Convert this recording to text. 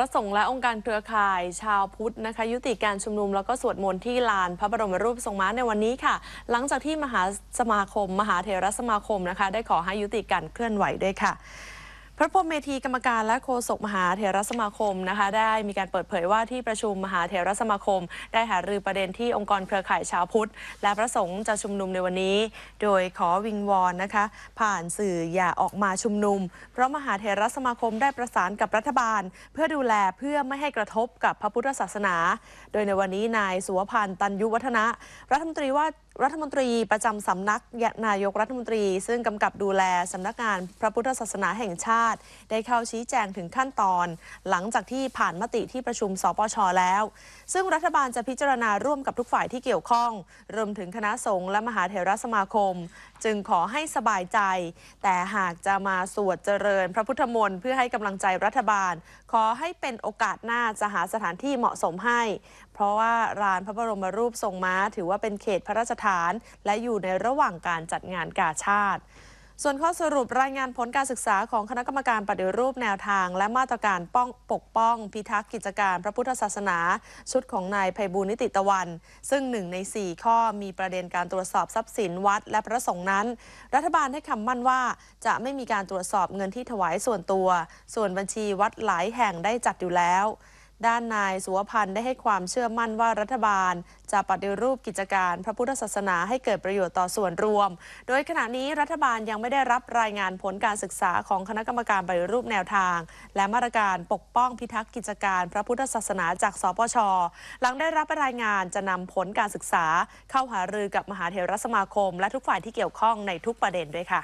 ระสงฆ์และองค์การเครือข่ายชาวพุทธนะคะ ยุติการชุมนุมแล้วก็สวดมนต์ที่ลานพระบรมรูปทรงม้าในวันนี้ค่ะ หลังจากที่มหาสมาคม มหาเถรสมาคมนะคะ ได้ขอให้ยุติการเคลื่อนไหวด้วยค่ะ พระพรมเมธีกรรมการและโฆษกมหาเถรสมาคมนะคะ ได้มีการเปิดเผยว่าที่ประชุมมหาเถรสมาคม ได้หารือประเด็นที่องค์กรเครือข่ายชาวพุทธ และพระสงฆ์จะชุมนุมในวันนี้ โดยขอวิงวอนนะคะ ผ่านสื่ออย่าออกมาชุมนุม เพราะมหาเถรสมาคมได้ประสานกับรัฐบาล เพื่อดูแลเพื่อไม่ให้กระทบกับพระพุทธศาสนา โดยในวันนี้นายสุวพันธ์ตันยุวัฒนะรัฐมนตรีว่ารัฐมนตรีประจำสำนักนายกรัฐมนตรี ซึ่งกำกับดูแลสำนักงานพระพุทธศาสนาแห่งชาติได้เข้าชี้แจงถึงขั้นตอน หลังจากที่ผ่านมติที่ประชุมสปชแล้ว ซึ่งรัฐบาลจะพิจารณาร่วมกับทุกฝ่ายที่เกี่ยวข้องรวมถึงคณะสงฆ์และมหาเถรสมาคม จึงขอให้สบายใจ แต่หากจะมาสวดเจริญ พระพุทธมนต์เพื่อให้กำลังใจรัฐบาล ขอให้เป็นโอกาสหน้าจะหาสถานที่เหมาะสมให้ เพราะว่าลานพระบรมรูปทรงม้า ถือว่าเป็นเขตพระราชฐาน และอยู่ในระหว่างการจัดงานกาชาติ ส่วนข้อสรุปรายงานผลการศึกษาของคณะกรรมการปฏิรูปแนวทาง และมาตรการป้องปกป้อง พิทักษ์กิจการพระพุทธศาสนา ชุดของนายไพบูลนิติตะวัน ซึ่งหนึ่งใน 4 ข้อมีประเด็นการตรวจสอบทรัพย์สินวัด และพระสงฆ์นั้น รัฐบาลให้คำมั่นว่า จะไม่มีการตรวจสอบเงินที่ถวายส่วนตัว ส่วนบัญชีวัดหลายแห่งได้จัดอยู่แล้ว ด้านนายสุวพันธ์ได้ให้ความเชื่อมั่นว่ารัฐบาล จะปฏิรูปกิจการพระพุทธศาสนาให้เกิดประโยชน์ต่อส่วนรวม โดยขณะนี้รัฐบาลยังไม่ได้รับรายงานผลการศึกษาของคณะกรรมการปฏิรูปแนวทาง และมาตรการปกป้องพิทักษ์กิจการพระพุทธศาสนาจากสปช หลังได้รับรายงานจะนำผลการศึกษา เข้าหารือกับมหาเถรสมาคม และทุกฝ่ายที่เกี่ยวข้องในทุกประเด็นด้วยค่ะ